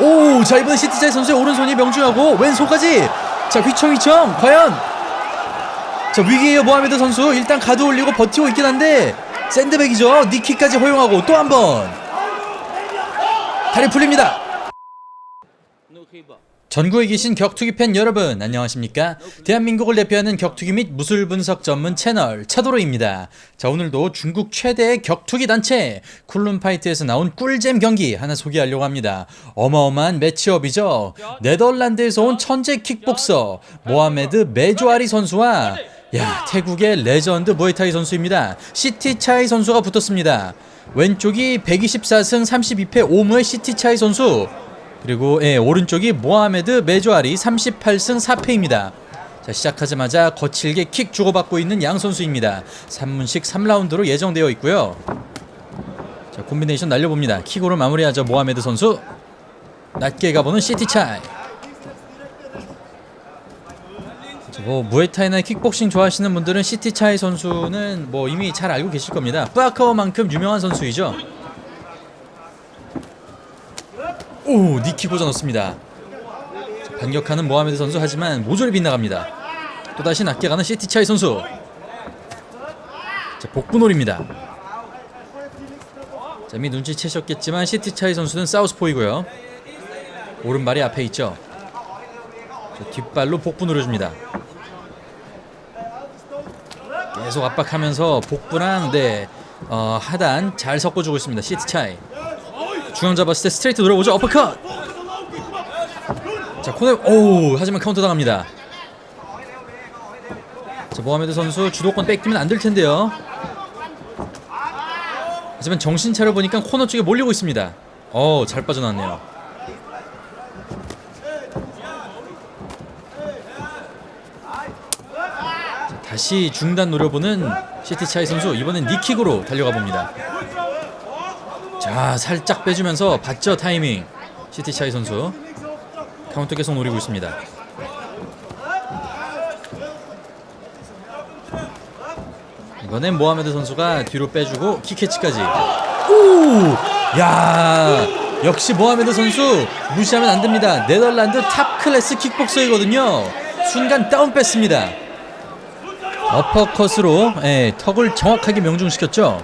오, 자 이번에 시티자이 선수의 오른손이 명중하고 왼손까지. 자 휘청 휘청 과연. 자 위기에요 모하메드 선수 일단 가드 올리고 버티고 있긴 한데 샌드백이죠. 니키까지 허용하고 또 한 번. 다리 풀립니다. 전국에 계신 격투기 팬 여러분 안녕하십니까? 대한민국을 대표하는 격투기 및 무술 분석 전문 채널 차도로입니다. 자 오늘도 중국 최대의 격투기 단체 쿨룬파이트에서 나온 꿀잼 경기 하나 소개하려고 합니다. 어마어마한 매치업이죠. 네덜란드에서 온 천재 킥복서 모하메드 메조아리 선수와 야 태국의 레전드 무에타이 선수입니다. 시티 차이 선수가 붙었습니다. 왼쪽이 124승 32패 5무의 시티 차이 선수 그리고 예, 오른쪽이 모하메드 메조아리 38승 4패입니다. 자, 시작하자마자 거칠게 킥 주고받고 있는 양 선수입니다. 3문식 3라운드로 예정되어 있고요. 자, 콤비네이션 날려봅니다. 킥으로 마무리하죠. 모하메드 선수. 낮게 가보는 시티 차이. 자, 뭐 무에타이나 킥복싱 좋아하시는 분들은 시티 차이 선수는 뭐 이미 잘 알고 계실 겁니다. 뿌아카오만큼 유명한 선수이죠. 오 니키 고자 넣습니다. 자, 반격하는 모하메드 선수 하지만 모조리 빗나갑니다. 또다시 낮게 가는 시티차이 선수. 자 복부놀입니다. 자 이미 눈치채셨겠지만 시티차이 선수는 사우스포이고요. 오른발이 앞에 있죠. 자, 뒷발로 복부 노려줍니다. 계속 압박하면서 복부랑 네 어, 하단 잘 섞어주고 있습니다. 시티차이 중앙 잡았을 때 스트레이트 들어오죠. 어퍼컷! 자 코너 오 하지만 카운터 당합니다. 자 모하메드 선수 주도권 뺏기면 안 될 텐데요. 하지만 정신 차려 보니까 코너 쪽에 몰리고 있습니다. 어잘 빠져나왔네요. 자, 다시 중단 노려보는 시티 차이 선수. 이번엔 니킥으로 달려가 봅니다 자 살짝 빼주면서 봤죠 타이밍. 시티 차이 선수. 카운터 계속 노리고 있습니다. 이번엔 모하메드 선수가 뒤로 빼주고 킥캐치까지. 오야 역시 모하메드 선수 무시하면 안 됩니다. 네덜란드 탑 클래스 킥복서이거든요. 순간 다운 뺐습니다. 어퍼컷으로 예, 턱을 정확하게 명중시켰죠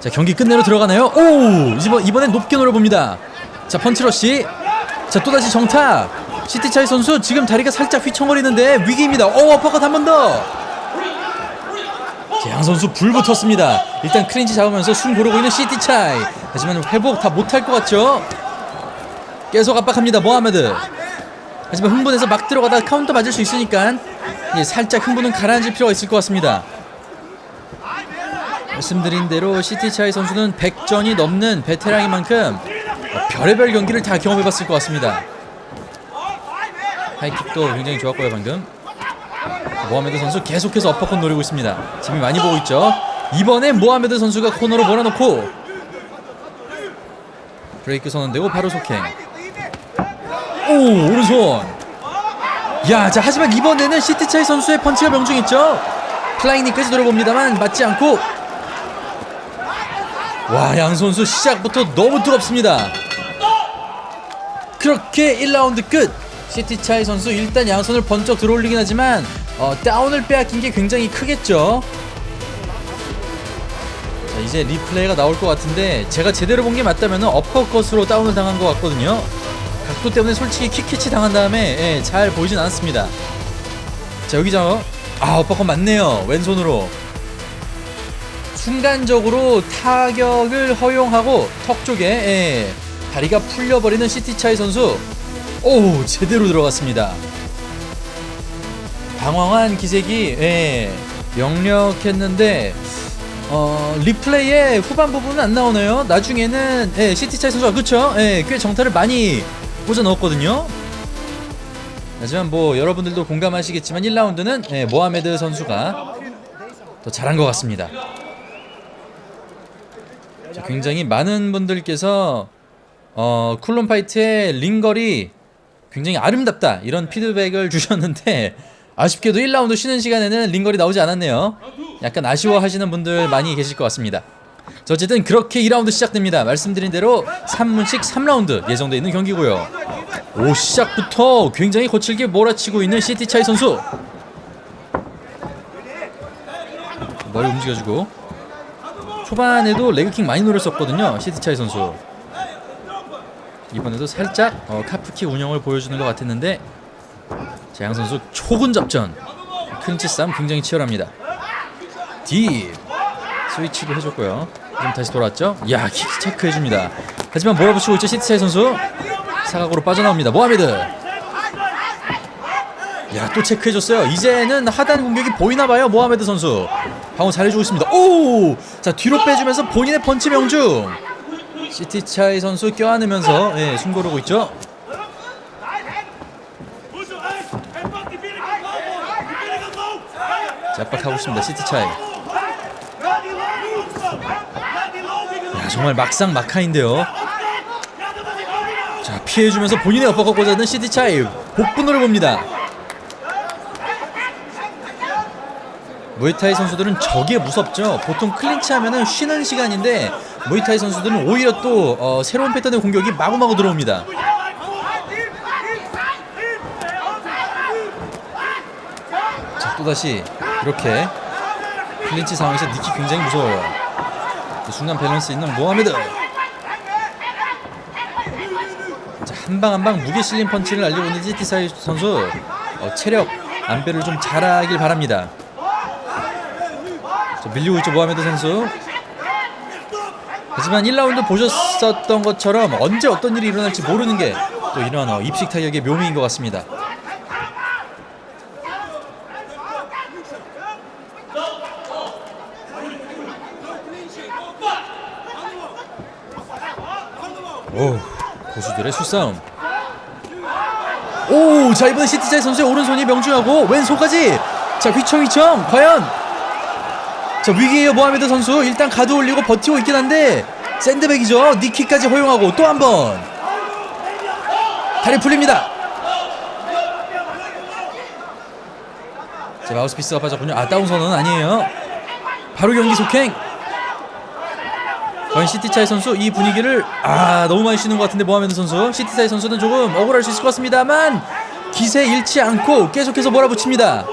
자 경기 끝내러 들어가나요? 오 이번 이번엔 높게 노려봅니다. 자 펀치러시. 자 또다시 정타. 시티차이 선수 지금 다리가 살짝 휘청거리는데 위기입니다. 오 어퍼컷 한 번 더. 자, 양 선수 불 붙었습니다. 일단 크린지 잡으면서 숨 고르고 있는 시티차이. 하지만 회복 다 못할 것 같죠? 계속 압박합니다. 모하메드. 하지만 흥분해서 막 들어가다 카운터 맞을 수 있으니까 예, 살짝 흥분은 가라앉을 필요가 있을 것 같습니다. 말씀드린 대로 시티차이 선수는 100전이 넘는 베테랑인 만큼 어, 별의별 경기를 다 경험해봤을 것 같습니다. 하이킥도 굉장히 좋았고요 방금. 모하메드 선수 계속해서 어퍼컷 노리고 있습니다. 재미 많이 보고 있죠. 이번에 모하메드 선수가 코너로 몰아넣고 브레이크 선언되고 바로 속행. 오 오른손. 야, 자 하지만 이번에는 시티차이 선수의 펀치가 명중했죠. 플라잉니까지 노려봅니다만 맞지 않고 와, 양 선수 시작부터 너무 뜨겁습니다. 그렇게 1라운드 끝. 시티차이 선수 일단 양손을 번쩍 들어올리긴 하지만 어, 다운을 빼앗긴 게 굉장히 크겠죠. 자, 이제 리플레이가 나올 것 같은데 제가 제대로 본 게 맞다면 어퍼컷으로 다운을 당한 것 같거든요. 각도 때문에 솔직히 킥캐치 당한 다음에 예, 잘 보이진 않았습니다. 자 여기죠. 아 어퍼컷 맞네요. 왼손으로. 순간적으로 타격을 허용하고 턱 쪽에 예, 다리가 풀려버리는 시티차이 선수. 오 제대로 들어갔습니다. 방황한 기색이 예, 역력했는데 어, 리플레이의 후반 부분은 안 나오네요. 나중에는 예, 시티차이 선수가 그쵸? 예, 꽤 정타를 많이 꽂아 넣었거든요. 하지만 뭐 여러분들도 공감하시겠지만 1라운드는 예, 모하메드 선수가 더 잘한 것 같습니다. 자, 굉장히 많은 분들께서 어, 쿨론 파이트의 링거리 굉장히 아름답다 이런 피드백을 주셨는데 아쉽게도 1라운드 쉬는 시간에는 링거리 나오지 않았네요. 약간 아쉬워하시는 분들 많이 계실 것 같습니다. 자, 어쨌든 그렇게 2라운드 시작됩니다. 말씀드린 대로 3문씩 3라운드 예정되어 있는 경기고요. 오 시작부터 굉장히 거칠게 몰아치고 있는 시티 차이 선수. 머리 움직여주고 초반에도 레그킥 많이 노렸었거든요. 시티 차이 선수. 이번에도 살짝 어, 카프킥 운영을 보여주는 것 같았는데 재양 선수 초근 접전 클린치 싸움 굉장히 치열합니다. 딥 스위치도 해줬고요. 지금 다시 돌아왔죠? 야, 킥 체크 해줍니다. 하지만 몰아붙이고 있죠, 시티차이 선수. 사각으로 빠져나옵니다. 모하메드. 야, 또 체크해줬어요. 이제는 하단 공격이 보이나봐요, 모하메드 선수. 방어 잘해주고 있습니다. 오! 자, 뒤로 빼주면서 본인의 펀치 명중. 시티차이 선수 껴안으면서 예, 숨 고르고 있죠. 자, 압박하고 있습니다, 시티차이. 야, 정말 막상 막하인데요. 자, 피해주면서 본인의 엇박을 꽂아는 시티차이 복분호를 봅니다. 무이타이 선수들은 저게 무섭죠. 보통 클린치 하면은 쉬는 시간인데 무이타이 선수들은 오히려 또 어, 새로운 패턴의 공격이 마구마구 들어옵니다. 자, 또다시 이렇게 클린치 상황에서 니키 굉장히 무서워요. 또 순간 밸런스 있는 모하메드. 자, 한 방 한 방 무게 실린 펀치를 날리고 있는 지티사이 선수 어, 체력 안배를 좀 잘하길 바랍니다. 자, 밀리고 있죠 모하메드 선수. 하지만 1라운드 보셨었던 것처럼 언제 어떤 일이 일어날지 모르는 게 또 이러한 어, 입식 타격의 묘미인 것 같습니다. 오 고수들의 수싸움. 오, 자 이번에 시티자이 선수의 오른손이 명중하고 왼손까지. 자 휘청휘청 과연. 자 위기에요 모하메드 선수 일단 가드 올리고 버티고 있긴 한데 샌드백이죠. 니키까지 허용하고 또 한 번. 다리 풀립니다. 자 마우스피스가 빠졌군요. 아 다운 선언은 아니에요. 바로 경기 속행. 과연 시티차이 선수 이 분위기를 아 너무 많이 쉬는 것 같은데 모하메드 선수 시티차이 선수는 조금 억울할 수 있을 것 같습니다만 기세 잃지 않고 계속해서 몰아붙입니다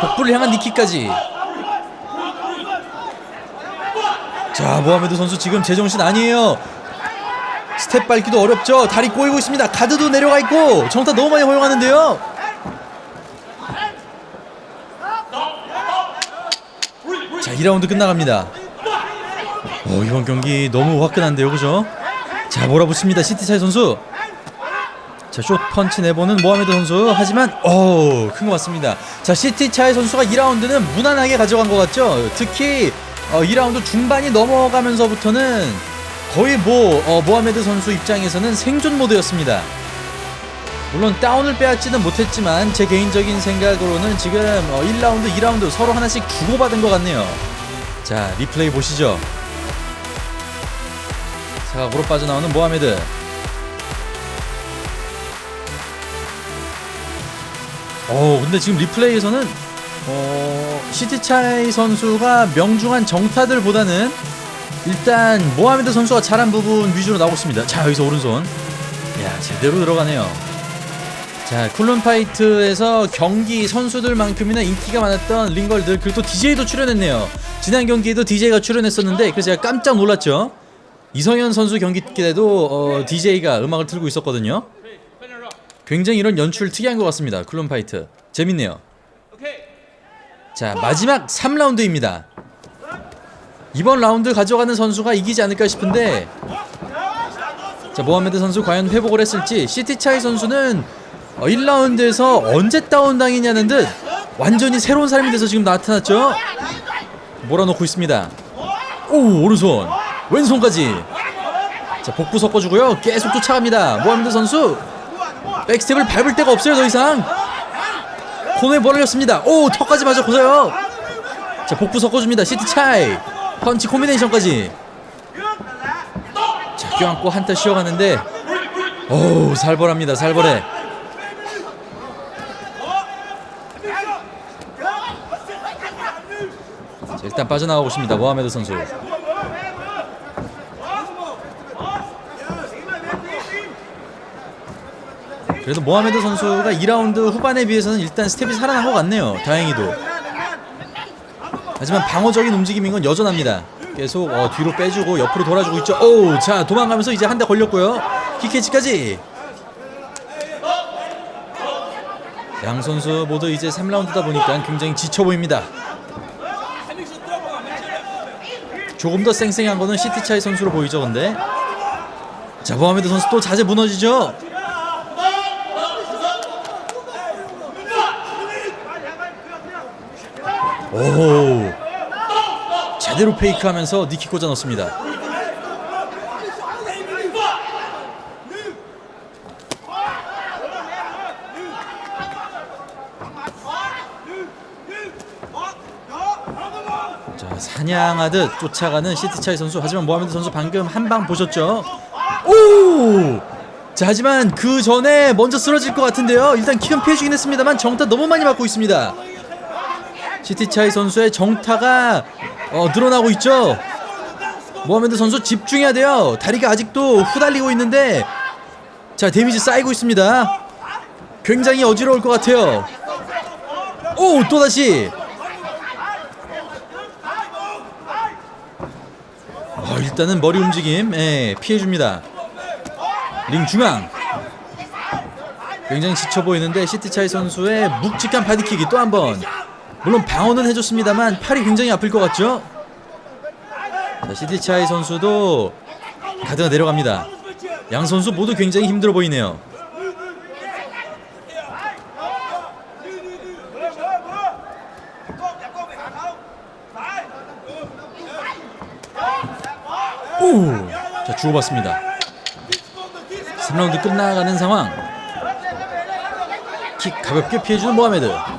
복부를 향한 니키까지 자 모하메드 선수 지금 제정신 아니에요 스텝 밟기도 어렵죠 다리 꼬이고 있습니다 가드도 내려가 있고 정타 너무 많이 허용하는데요 자 2라운드 끝나갑니다 어, 이번 경기 너무 화끈한데요, 그죠? 자, 몰아붙입니다, 시티차이 선수. 자, 숏 펀치 내보는 모하메드 선수. 하지만, 어, 큰것 같습니다. 자, 시티차이 선수가 2라운드는 무난하게 가져간 것 같죠? 특히, 어, 2라운드 중반이 넘어가면서부터는 거의 뭐, 어, 모하메드 선수 입장에서는 생존 모드였습니다. 물론 다운을 빼앗지는 못했지만 제 개인적인 생각으로는 지금 어, 1라운드, 2라운드 서로 하나씩 주고받은 것 같네요. 자, 리플레이 보시죠. 사각으로 빠져나오는 모하메드 어 근데 지금 리플레이에서는 어 시티차이 선수가 명중한 정타들보다는 일단 모하메드 선수가 잘한 부분 위주로 나오고 있습니다 자 여기서 오른손 야 제대로 들어가네요 자 쿨론 파이트에서 경기 선수들만큼이나 인기가 많았던 링걸들 그리고 또 DJ도 출연했네요 지난 경기에도 DJ가 출연했었는데 그래서 제가 깜짝 놀랐죠 이성현 선수 경기 때도 어, DJ가 음악을 틀고 있었거든요. 굉장히 이런 연출 특이한 것 같습니다. 클론 파이트 재밌네요. 자 마지막 3라운드입니다. 이번 라운드 가져가는 선수가 이기지 않을까 싶은데 자 모하메드 선수 과연 회복을 했을지 시티차이 선수는 어, 1라운드에서 언제 다운당했냐는 듯 완전히 새로운 사람이 돼서 지금 나타났죠. 몰아놓고 있습니다. 오 오른손 왼손까지 자 복부 섞어주고요 계속 쫓아갑니다 모하메드 선수 백스텝을 밟을 데가 없어요 더 이상 코너에 몰렸습니다. 오 턱까지 맞아 고서요. 자 복부 섞어줍니다. 시티 차이. 펀치 콤비네이션까지. 자 껴안고 한타 쉬어가는데 어우 살벌합니다 살벌해. 일단 빠져나가고 있습니다. 모하메드 선수. 그래도 모하메드 선수가 2라운드 후반에 비해서는 일단 스텝이 살아난 것 같네요. 다행히도. 하지만 방어적인 움직임인 건 여전합니다. 계속 어, 뒤로 빼주고 옆으로 돌아주고 있죠. 오, 자 도망가면서 이제 한 대 걸렸고요. 킥캐치까지. 양 선수 모두 이제 3라운드다 보니까 굉장히 지쳐 보입니다. 조금 더 쌩쌩한 거는 시티차이 선수로 보이죠, 근데. 자, 모하메드 선수 또 자세 무너지죠. 오, 제대로 페이크하면서 니키 꽂아 넣습니다. 자, 사냥하듯 쫓아가는 시티차이 선수. 하지만 모하메드 선수 방금 한 방 보셨죠? 오! 자, 하지만 그 전에 먼저 쓰러질 것 같은데요. 일단 킥은 피해주긴 했습니다만 정타 너무 많이 맞고 있습니다. 시티차이 선수의 정타가 어, 늘어나고 있죠. 모하메드 선수 집중해야 돼요. 다리가 아직도 후달리고 있는데 자 데미지 쌓이고 있습니다. 굉장히 어지러울 것 같아요. 오 또다시 어, 일단은 머리 움직임 예, 피해줍니다. 링 중앙 굉장히 지쳐 보이는데 시티차이 선수의 묵직한 바디킥이 또 한번 물론 방어는 해줬습니다만 팔이 굉장히 아플 것 같죠? 자, 시티차이 선수도 가드가 내려갑니다. 양 선수 모두 굉장히 힘들어 보이네요. 오! 자, 주고받습니다. 3라운드 끝나가는 상황. 킥 가볍게 피해주는 모하메드.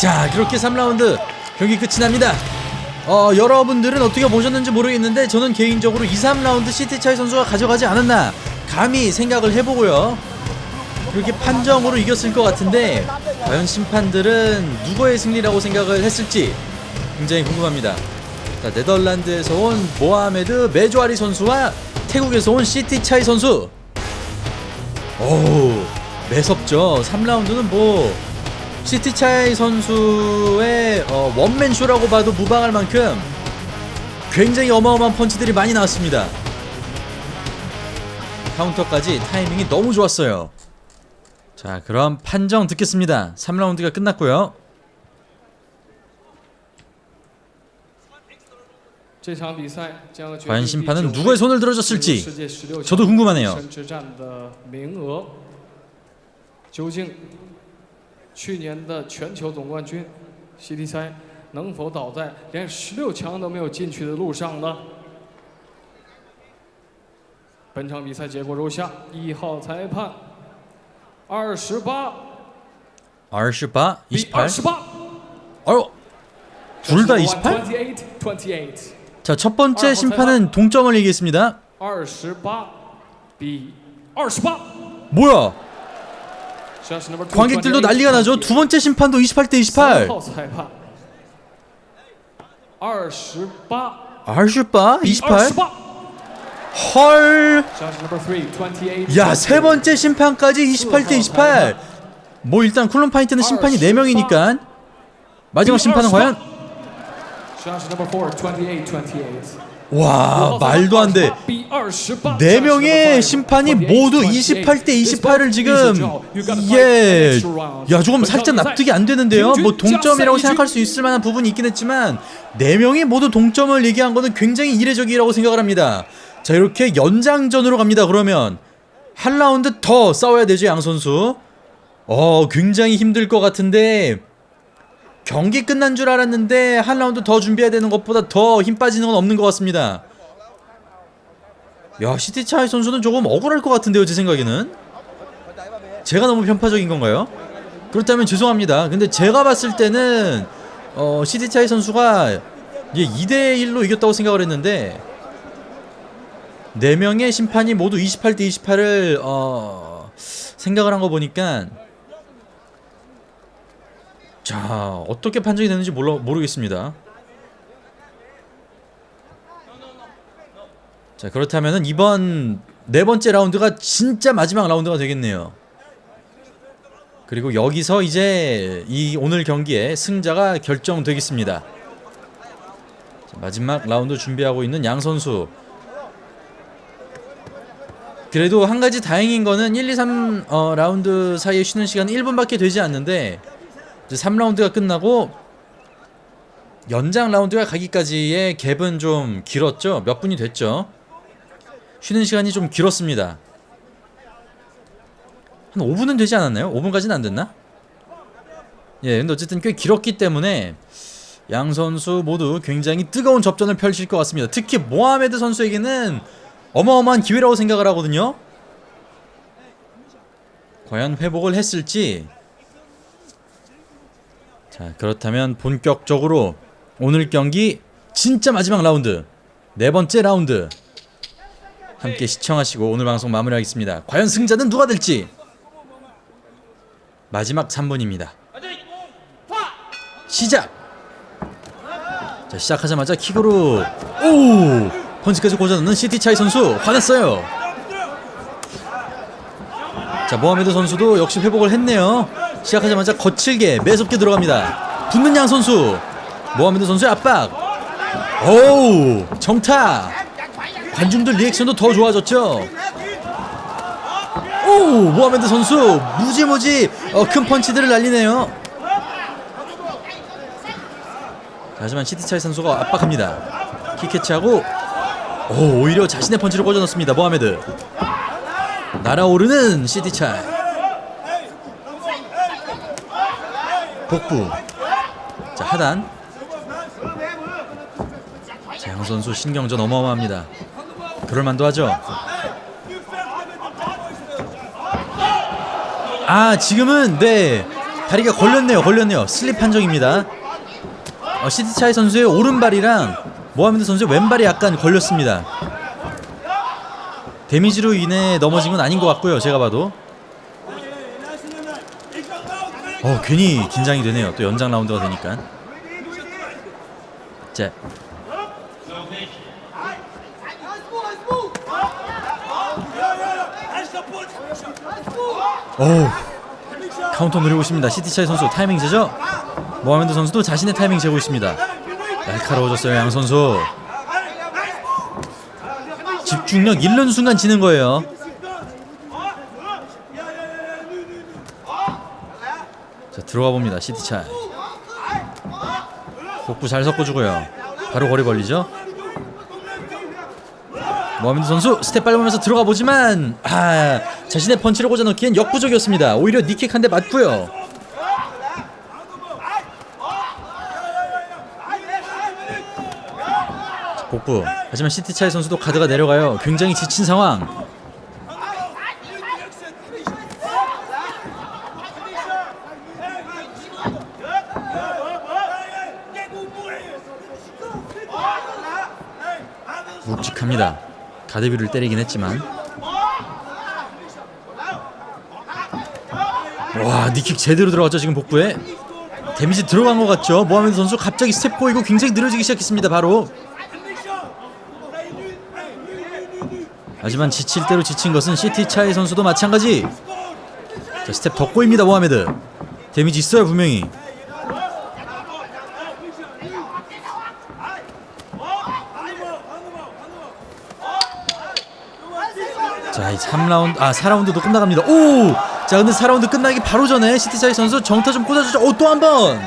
자, 그렇게 3라운드 경기 끝이 납니다. 어, 여러분들은 어떻게 보셨는지 모르겠는데 저는 개인적으로 2, 3라운드 시티차이 선수가 가져가지 않았나 감히 생각을 해보고요. 그렇게 판정으로 이겼을 것 같은데 과연 심판들은 누구의 승리라고 생각을 했을지 굉장히 궁금합니다. 자, 네덜란드에서 온 모하메드 메조아리 선수와 태국에서 온 시티차이 선수. 오, 매섭죠. 3라운드는 뭐 시티차이 선수의 어, 원맨쇼라고 봐도 무방할 만큼 굉장히 어마어마한 펀치들이 많이 나왔습니다. 카운터까지 타이밍이 너무 좋았어요. 자, 그럼 판정 듣겠습니다. 3라운드가 끝났고요. 과연 심판은 누구의 손을 들어줬을지 저도 궁금하네요. 胜之战的名额。究竟去年的全球总冠军西蒂塞能否倒在连十六强都没有进去的路上呢？本场比赛结果如下：一号裁判二十八 아르슈바 比二 28. 十八， 어, 둘 다 28? 28 28 자, 첫 번째 심판은 동점을 얘기했습니다. 二十八比二十八。 뭐야? 관객들도 난리가 나죠. 두 번째 심판도 28대 28. 28 28 헐. 야, 세 번째 심판까지 28대 28. 뭐 일단 쿨론 파이트는 심판이 4 명이니까 마지막 심판은 과연 Judge number four, 28, 28. 와, 말도 안 돼. 네 명의 심판이 모두 28대 28을 지금 예, 야 조금 살짝 납득이 안 되는데요. 뭐 동점이라고 생각할 수 있을 만한 부분이 있긴 했지만 네 명이 모두 동점을 얘기한 거는 굉장히 이례적이라고 생각을 합니다. 자 이렇게 연장전으로 갑니다. 그러면 한 라운드 더 싸워야 되죠 양 선수. 어 굉장히 힘들 것 같은데 경기 끝난 줄 알았는데 한 라운드 더 준비해야 되는 것보다 더 힘 빠지는 건 없는 것 같습니다. 야 시티차이 선수는 조금 억울할 것 같은데요 제 생각에는 제가 너무 편파적인 건가요? 그렇다면 죄송합니다 근데 제가 봤을 때는 어, 시티차이 선수가 예, 2대1로 이겼다고 생각을 했는데 4명의 심판이 모두 28대 28을 어, 생각을 한 거 보니까 자 어떻게 판정이 되는지 몰라 모르겠습니다. 자 그렇다면은 이번 네 번째 라운드가 진짜 마지막 라운드가 되겠네요. 그리고 여기서 이제 이 오늘 경기의 승자가 결정되겠습니다. 자, 마지막 라운드 준비하고 있는 양 선수. 그래도 한 가지 다행인 거는 1, 2, 3 어, 라운드 사이에 쉬는 시간 1분밖에 되지 않는데 이제 3라운드가 끝나고 연장 라운드가 가기까지의 갭은 좀 길었죠. 몇 분이 됐죠. 쉬는 시간이 좀 길었습니다. 한 5분은 되지 않았나요? 5분까지는 안 됐나? 예, 근데 어쨌든 꽤 길었기 때문에 양 선수 모두 굉장히 뜨거운 접전을 펼칠 것 같습니다. 특히 모하메드 선수에게는 어마어마한 기회라고 생각을 하거든요. 과연 회복을 했을지. 자, 그렇다면 본격적으로 오늘 경기 진짜 마지막 라운드 네 번째 라운드 함께 시청하시고 오늘 방송 마무리하겠습니다. 과연 승자는 누가 될지 마지막 3분입니다. 시작. 자 시작하자마자 킥으로 오 펀치까지 꽂아넣는 시티 차이 선수 화냈어요. 자 모하메드 선수도 역시 회복을 했네요. 시작하자마자 거칠게 매섭게 들어갑니다. 붙는 양 선수 모하메드 선수의 압박. 오 정타. 관중들 리액션도 더 좋아졌죠. 오 모하메드 선수 무지무지 어, 큰 펀치들을 날리네요. 자, 하지만 시티차이 선수가 압박합니다. 킥캐치하고 오 오히려 자신의 펀치를 꽂아 넣습니다. 모하메드 날아오르는 시티차이 복부. 자 하단. 자 양 선수 신경전 어마어마합니다. 그럴만도 하죠. 아 지금은 네. 다리가 걸렸네요 걸렸네요. 슬립 판정입니다. 어, 시티차이 선수의 오른발이랑 모하메드 선수의 왼발이 약간 걸렸습니다. 데미지로 인해 넘어진 건 아닌 것 같고요 제가 봐도 어 괜히 긴장이 되네요 또 연장 라운드가 되니까 자 오 카운터 노리고 있습니다. 시티차이 선수 타이밍 제죠. 모하메드 선수도 자신의 타이밍 재고 있습니다. 날카로워졌어요 양 선수. 집중력 잃는 순간 지는 거예요. 자 들어가 봅니다 시티차이. 복부 잘 섞어주고요. 바로 거리 벌리죠. 모하메드 선수 스텝 밟으면서 들어가 보지만 아 자신의 펀치를 꽂아 넣기엔 역부족이었습니다. 오히려 니킥 한 대 맞고요. 자, 복부. 하지만 시티차이 선수도 카드가 내려가요. 굉장히 지친 상황. 묵직합니다. 가드비를 때리긴 했지만. 와 니킥 제대로 들어갔죠 지금 복부에? 데미지 들어간 것 같죠? 모하메드 선수 갑자기 스텝 꼬이고 굉장히 느려지기 시작했습니다 바로. 하지만 지칠 대로 지친 것은 시티 차이 선수도 마찬가지. 자 스텝 더 꼬입니다 모하메드. 데미지 있어요 분명히 3라운드, 아, 4라운드도 끝나갑니다. 오! 자, 근데 4라운드 끝나기 바로 전에 시티차이 선수 정타 좀 꽂아주죠. 오, 또 한 번!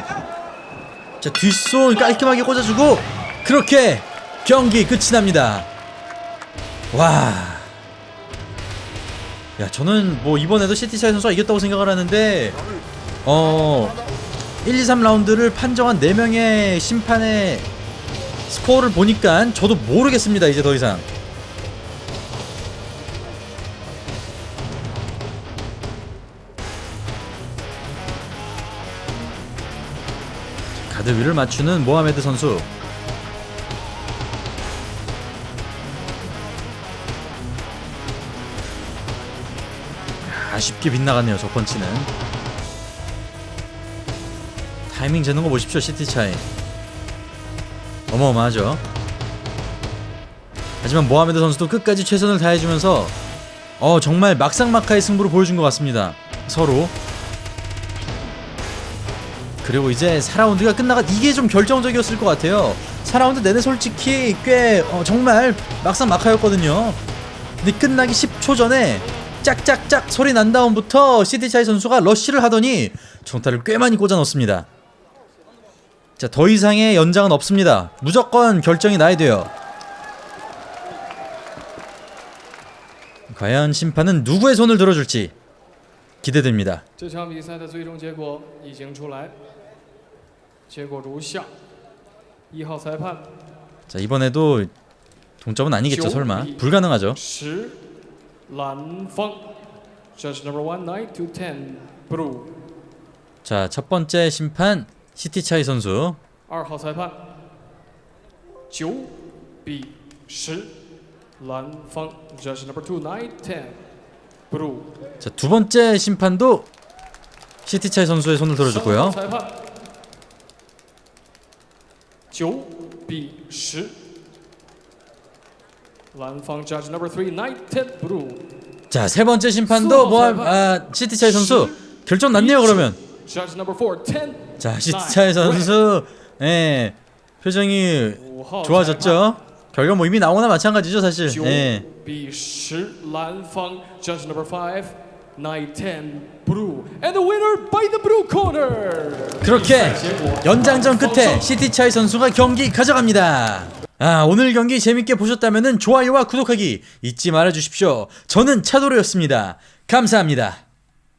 자, 뒷손 깔끔하게 꽂아주고, 그렇게 경기 끝이 납니다. 와. 야, 저는 뭐 이번에도 시티차이 선수가 이겼다고 생각을 하는데, 어, 1, 2, 3라운드를 판정한 4명의 심판의 스코어를 보니까 저도 모르겠습니다, 이제 더 이상. 가드 위를 맞추는 모하메드 선수. 아쉽게 빗나갔네요. 저 펀치는. 타이밍 재는 거 보십시오 시티 차이 어마어마하죠 하지만 모하메드 선수도 끝까지 최선을 다해주면서 어 정말 막상막하의 승부를 보여준 것 같습니다 서로 그리고 이제 4라운드가 끝나가 이게 좀 결정적이었을 것 같아요. 4라운드 내내 솔직히 꽤 어, 정말 막상 막하였거든요. 근데 끝나기 10초 전에 짝짝짝 소리 난 다음부터 시티차이 선수가 러쉬를 하더니 정타를 꽤 많이 꽂아 넣습니다. 자 더 이상의 연장은 없습니다. 무조건 결정이 나야 돼요. 과연 심판은 누구의 손을 들어줄지 기대됩니다 这场比赛的最终结果已经出来，结果如下：一号裁判 자 이번에도 동점은 아니겠죠 설마 불가능하죠 十蓝方，Judge number one nine to ten blue。 자 첫 번째 심판 시티차이 선수 二号裁判九比十，蓝方，Judge number two nine ten blue。 자, 두 번째 심판도 시티차이 선수의 손을 들어줬고요. 자, 세 번째 심판도 모함 아, 시티차이 선수 결정 났네요, 그러면. 자, 시티차이 선수 예. 표정이 좋아졌죠. 결과 뭐 이미 나오나 마찬가지죠, 사실. 예. 比十，蓝方，Judge number five nine ten blue and the winner by the blue corner。 그렇게 结果 연장전 끝에 시티차이 선수가 경기 가져갑니다. 아, 오늘 경기 재밌게 보셨다면 좋아요와 구독하기 잊지 말아 주십시오. 저는 차도로였습니다. 감사합니다.